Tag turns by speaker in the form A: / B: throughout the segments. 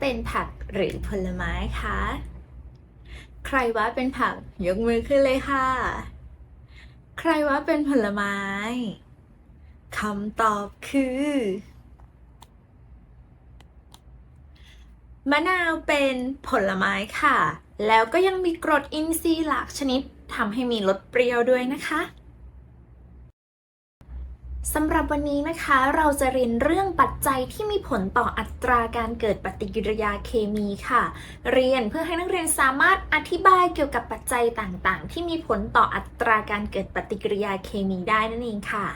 A: เป็นผักหรือผลไม้คะ ใครว่าเป็นผักยกมือขึ้นเลยค่ะ ใครว่าเป็นผลไม้คำตอบคือ มะนาวเป็นผลไม้ค่ะ แล้วก็ยังมีกรดอินทรีย์หลากชนิดทำให้มีรสเปรี้ยวด้วยนะคะ สำหรับวันนี้นะคะเราจะเรียนเรื่องปัจจัยที่มีผลต่ออัตราการเกิดปฏิกิริยาเคมีค่ะ เรียนเพื่อให้นักเรียนสามารถอธิบายเกี่ยวกับปัจจัยต่างๆ ที่มีผลต่ออัตราการเกิดปฏิกิริยาเคมีได้นั่นเองค่ะ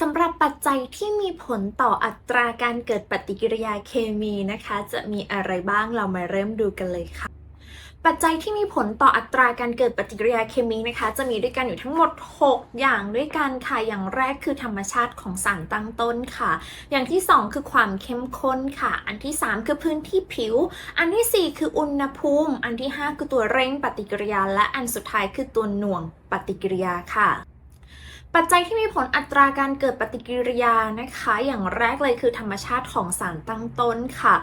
A: สำหรับปัจจัยที่มีผลต่ออัตราการเกิดปฏิกิริยาเคมีนะคะ จะมีอะไรบ้างเรามาเริ่มดูกันเลยค่ะ ปัจจัยที่มีผลต่ออัตราการเกิดปฏิกิริยาเคมีนะคะ จะมีด้วยกันอยู่ทั้งหมด 6 อย่างด้วยกันค่ะ อย่างแรกคือธรรมชาติของสารตั้งต้นค่ะ อย่างที่ 2 คือความเข้มข้นค่ะ อันที่ 3 คือพื้นที่ผิว อันทีสี่4 คืออุณหภูมิ อันที่ 5 คือตัวเร่งปฏิกิริยา และอันสุดท้ายคือตัวหน่วงปฏิกิริยาค่ะ ปัจจัยที่มีผลอัตราการเกิดปฏิกิริยานะคะ อย่างแรกเลยคือธรรมชาติของสารตั้งต้นค่ะ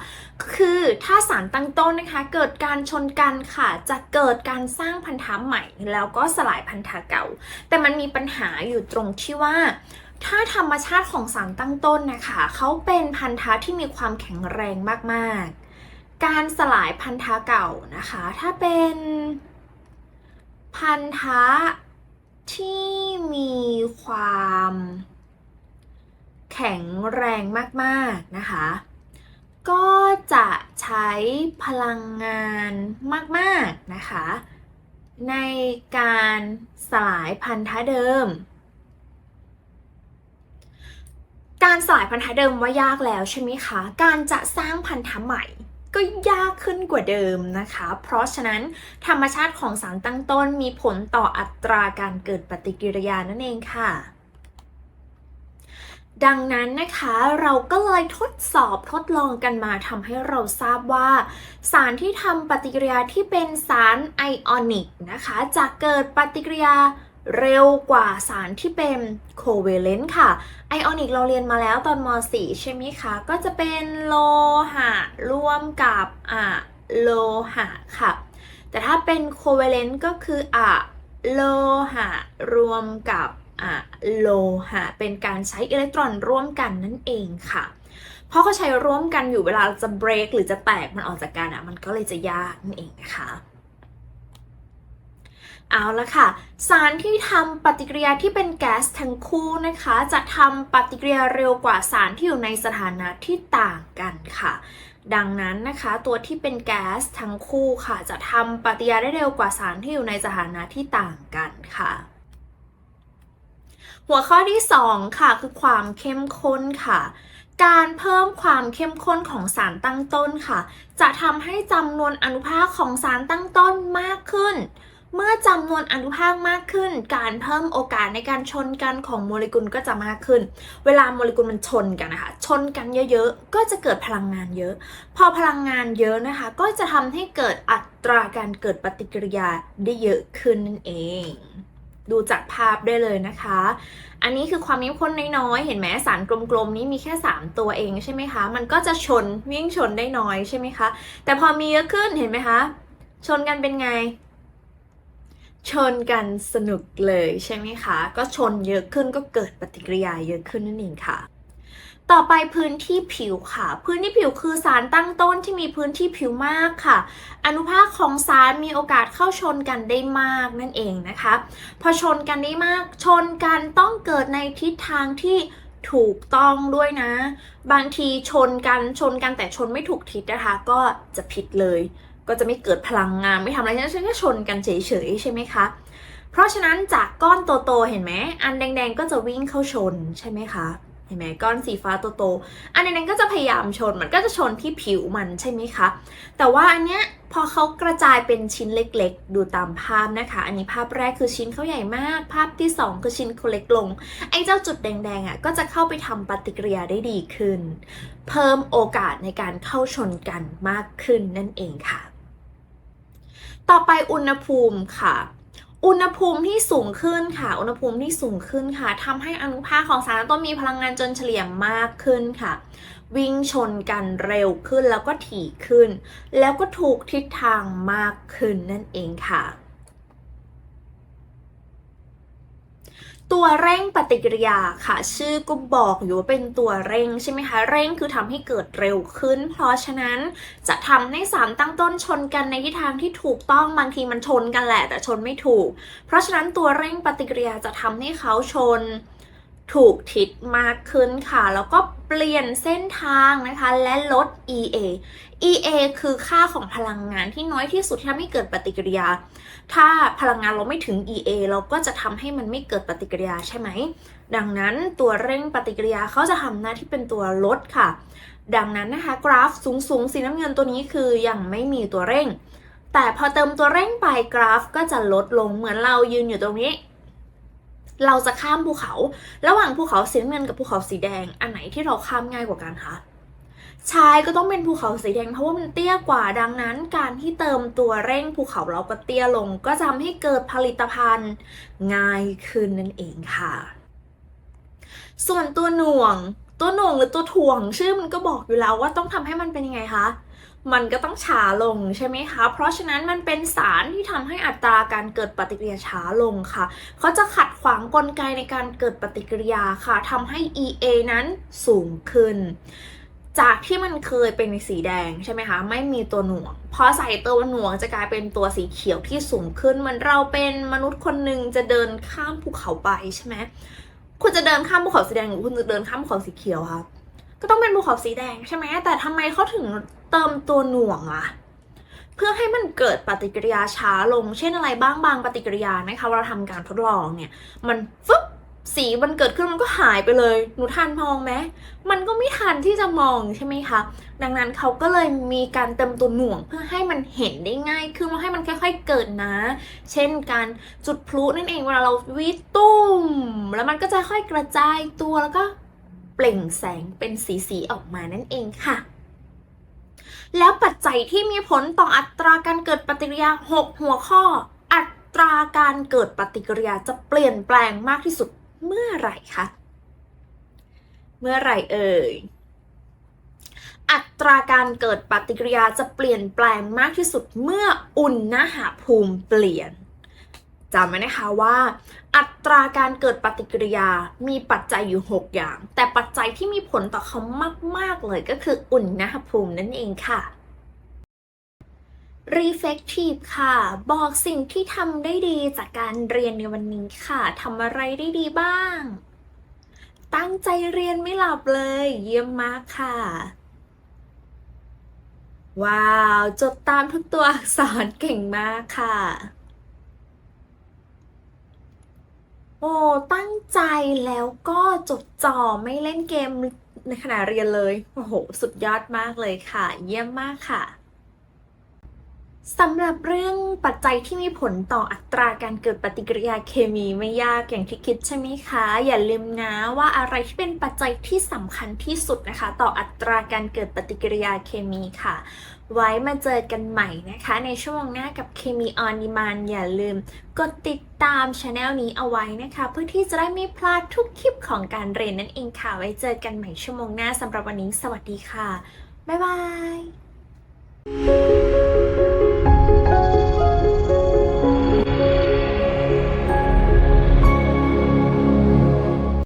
A: คือถ้าสารตั้งต้นนะคะ เกิดการชนกันค่ะ จะเกิดการสร้างพันธะใหม่ แล้วก็สลายพันธะเก่า แต่มันมีปัญหาอยู่ตรงที่ว่าถ้าธรรมชาติของสารตั้งต้นนะคะ เขาเป็นพันธะที่มีความแข็งแรงมากๆ การสลายพันธะเก่านะคะ ถ้าเป็นพันธะ ที่มีความแข็งแรงมากๆนะคะ ก็จะใช้พลังงานมากๆนะคะ ในการสลายพันธะเดิม การสลายพันธะเดิมว่ายากแล้วใช่ไหมคะ การจะสร้างพันธะใหม่ ก็ยากขึ้นกว่าเดิมนะคะ เพราะฉะนั้นธรรมชาติของสารตั้งต้นมีผลต่ออัตราการเกิดปฏิกิริยานั่นเองค่ะดังนั้นนะคะเราก็เลยทดสอบทดลองกันมาทำให้เราทราบว่า สารที่ทำปฏิกิริยาที่เป็นสารไอออนิกนะคะจะเกิดปฏิกิริยา เร็วกว่าสารที่เป็นโคเวเลนต์ค่ะ ไอออนิกเราเรียนมาแล้วตอนม .4 ใช่ไหมคะ ก็จะเป็นโลหะร่วมกับอะโลหะค่ะ แต่ถ้าเป็นโคเวเลนต์ก็คืออะโลหะรวมกับอะโลหะ เป็นการใช้อิเล็กตรอนร่วมกันนั่นเองค่ะ เพราะเขาใช้ร่วมกันอยู่เวลาจะเบรกหรือจะแตกมันออกจากกันอะมันก็เลยจะยากนั่นเองนะคะ เอาละค่ะ สารที่ทำปฏิกิริยาที่เป็นแก๊สทั้งคู่นะคะ จะทำปฏิกิริยาเร็วกว่าสารที่อยู่ในสถานะที่ต่างกันค่ะ ดังนั้นนะคะตัวที่เป็นแก๊สทั้งคู่ค่ะ จะทำปฏิกิริยาได้เร็วกว่าสารที่อยู่ในสถานะที่ต่างกันค่ะหัวข้อที่ 2 ค่ะ คือความเข้มข้นค่ะ การเพิ่มความเข้มข้นของสารตั้งต้นค่ะ จะทำให้จำนวนอนุภาคของสารตั้งต้นมากขึ้น เมื่อจำนวนอนุภาคมากขึ้น การเพิ่มโอกาสในการชนกันของโมเลกุลก็จะมากขึ้น เวลาโมเลกุลมันชนกันนะคะ ชนกันเยอะๆ ก็จะเกิดพลังงานเยอะ พอพลังงานเยอะนะคะ ก็จะทำให้เกิดอัตราการเกิดปฏิกิริยาได้เยอะขึ้นนั่นเอง ดูจากภาพได้เลยนะคะ อันนี้คือความเข้มข้นน้อยๆ เห็นไหมสารกลมๆนี้มีแค่ 3 ตัวเองใช่ไหมคะ มันก็จะชนวิ่งชนได้น้อยใช่ไหมคะ แต่พอมีเยอะขึ้นเห็นไหมคะ ชนกันเป็นไง ชนกันสนุกเลยใช่ไหมคะ ก็ชนเยอะขึ้นก็เกิดปฏิกิริยาเยอะขึ้นนั่นเองค่ะ ต่อไปพื้นที่ผิวค่ะ พื้นที่ผิวคือสารตั้งต้นที่มีพื้นที่ผิวมากค่ะ อนุภาคของสารมีโอกาสเข้าชนกันได้มากนั่นเองนะคะ พอชนกันได้มาก ชนกันต้องเกิดในทิศทางที่ถูกต้องด้วยนะ บางทีชนกันชนกันแต่ชนไม่ถูกทิศนะคะ ก็จะผิดเลย ก็จะไม่เกิดพลังงานไม่ทำอะไรฉะนั้นก็ชนกันเฉยๆใช่ไหมคะ เพราะฉะนั้นจากก้อนโตๆเห็นไหมอันแดงๆก็จะวิ่งเข้าชนใช่ไหมคะเห็นไหมก้อนสีฟ้าโตๆอันนั้นก็จะพยายามชนมันก็จะชนที่ผิวมันใช่ไหมคะ แต่ว่าอันเนี้ยพอเขากระจายเป็นชิ้นเล็กๆ ดูตามภาพนะคะ อันนี้ภาพแรกคือชิ้นเขาใหญ่มาก ภาพที่ 2 คือชิ้นเขาเล็กลง ไอ้เจ้าจุดแดงๆอะก็จะเข้าไปทำปฏิกิริยาได้ดีขึ้น เพิ่มโอกาสในการเข้าชนกันมากขึ้นนั่นเองค่ะ ต่อไปอุณหภูมิค่ะ อุณหภูมิที่สูงขึ้นค่ะ อุณหภูมิที่สูงขึ้นค่ะทำให้อนุภาคของสารตั้งต้นมีพลังงานจนเฉลี่ยมากขึ้นค่ะ วิ่งชนกันเร็วขึ้นแล้วก็ถี่ขึ้น แล้วก็ถูกทิศทางมากขึ้นนั่นเองค่ะ ตัวเร่งปฏิกิริยาค่ะ ชื่อก็บอกอยู่ว่าเป็นตัวเร่งใช่ไหมคะเร่งคือทำให้เกิดเร็วขึ้น เพราะฉะนั้นจะทำให้สารตั้งต้นชนกันในทิศทางที่ถูกต้องบางทีมันชนกันแหละ แต่ชนไม่ถูก เพราะฉะนั้นตัวเร่งปฏิกิริยาจะทำให้เขาชนถูกทิศมากขึ้นค่ะ แล้วก็ เปลี่ยนเส้นทางนะคะและลด EA EA คือค่าของพลังงานที่น้อยที่สุดที่ทำให้เกิดปฏิกิริยา ถ้าพลังงานเราไม่ถึง EA เราก็จะทำให้มันไม่เกิดปฏิกิริยาใช่ไหม ดังนั้นตัวเร่งปฏิกิริยาเขาจะทำหน้าที่เป็นตัวลดค่ะ ดังนั้นนะคะกราฟสูงสูงๆสีน้ำเงินตัวนี้คือยังไม่มีตัวเร่ง แต่พอเติมตัวเร่งไปกราฟก็จะลดลงเหมือนเรายืนอยู่ตรงนี้ เราจะข้ามภูเขา ระหว่างภูเขาสีน้ำเงินกับภูเขาสีแดง อันไหนที่เราข้ามง่ายกว่ากันคะใช่ก็ต้องเป็นภูเขาสีแดงเพราะว่ามันเตี้ยกว่า ดังนั้น การที่เติมตัวเร่งภูเขาเราก็เตี้ยลง ก็จะทำให้เกิดผลิตภัณฑ์ง่ายขึ้นนั่นเองค่ะ ส่วนตัวหน่วง ตัวหน่วงหรือตัวถ่วง ชื่อมันก็บอกอยู่แล้วว่าต้องทำให้มันเป็นยังไงคะ มันก็ต้องช้าลงใช่ไหมคะ เพราะฉะนั้นมันเป็นสารที่ทำให้อัตราการเกิดปฏิกิริยาช้าลงค่ะ เขาจะขัดขวางกลไกในการเกิดปฏิกิริยาค่ะทำให้ EA นั้นสูงขึ้น จากที่มันเคยเป็นสีแดงใช่ไหมคะ ไม่มีตัวหน่วง พอใส่ตัวหน่วงจะกลายเป็นตัวสีเขียวที่สูงขึ้นเหมือนเราเป็นมนุษย์คนหนึ่งจะเดินข้ามภูเขาไปใช่ไหมคุณจะเดินข้ามภูเขาสีแดงหรือคุณจะเดินข้ามภูเขาสีเขียวคะ ก็ต้องเป็นภูเขาสีแดงใช่ไหมแต่ทำไมเขาถึงเติมตัวหน่วงอะเพื่อให้มันเกิดปฏิกิริยาช้าลง เช่นอะไรบ้างบางปฏิกิริยานะคะเวลาทำการทดลองเนี่ย มันฟึบสีมันเกิดขึ้นมันก็หายไปเลย หนูทันมองไหมมันก็ไม่ทันที่จะมองใช่ไหมคะ ดังนั้นเขาก็เลยมีการเติมตัวหน่วงเพื่อให้มันเห็นได้ง่ายขึ้นว่าให้มันค่อยๆเกิดนะ เช่นการจุดพลุนั่นเองเวลาเราวิตุ้มแล้วมันก็จะค่อยกระจายตัวแล้วก็ เปล่งแสงเป็นสีๆออกมานั่นเองค่ะ แล้วปัจจัยที่มีผลต่ออัตราการเกิดปฏิกิริยา 6 หัวข้อ อัตราการเกิดปฏิกิริยาจะเปลี่ยนแปลงมากที่สุดเมื่อไหร่คะ เมื่อไหร่เอ่ย อัตราการเกิดปฏิกิริยาจะเปลี่ยนแปลงมากที่สุดเมื่ออุณหภูมิเปลี่ยน จำไว้นะคะว่า อัตราการเกิดปฏิกิริยามีปัจจัยอยู่ 6 อย่าง แต่ปัจจัยที่มีผลต่อเขามาก ๆ เลยก็คืออุณหภูมินั่นเองค่ะ reflective ค่ะ บอกสิ่งที่ทำได้ดีจากการเรียนในวันนี้ค่ะทำอะไรได้ดีบ้าง ตั้งใจเรียนไม่หลับเลย เยี่ยมมากค่ะ ว้าว จดตามทุกตัวอักษรเก่งมากค่ะ โอ้ตั้งใจแล้วก็จดจ่อไม่เล่นเกมในขณะเรียนเลย โอ้โห สุดยอดมากเลยค่ะ เยี่ยมมากค่ะ สำหรับเรื่องปัจจัยที่มีผลต่ออัตราการเกิดปฏิกิริยาเคมีไม่ยากอย่างที่คิดใช่ไหมคะ อย่าลืมนะว่าอะไรที่เป็นปัจจัยที่สำคัญที่สุดนะคะ ต่ออัตราการเกิดปฏิกิริยาเคมีค่ะ ไว้มาเจอกันใหม่นะคะ ในชั่วโมงหน้ากับเคมีออนดีมานอย่าลืมกดติดตามช anel นี้เอาไว้นะคะ เพื่อที่จะได้ไม่พลาดทุกคลิปของการเรียนนั่นเองค่ะ ไว้เจอกันใหม่ชั่วโมงหน้าสำหรับวันนี้ สวัสดีค่ะบ๊ายบาย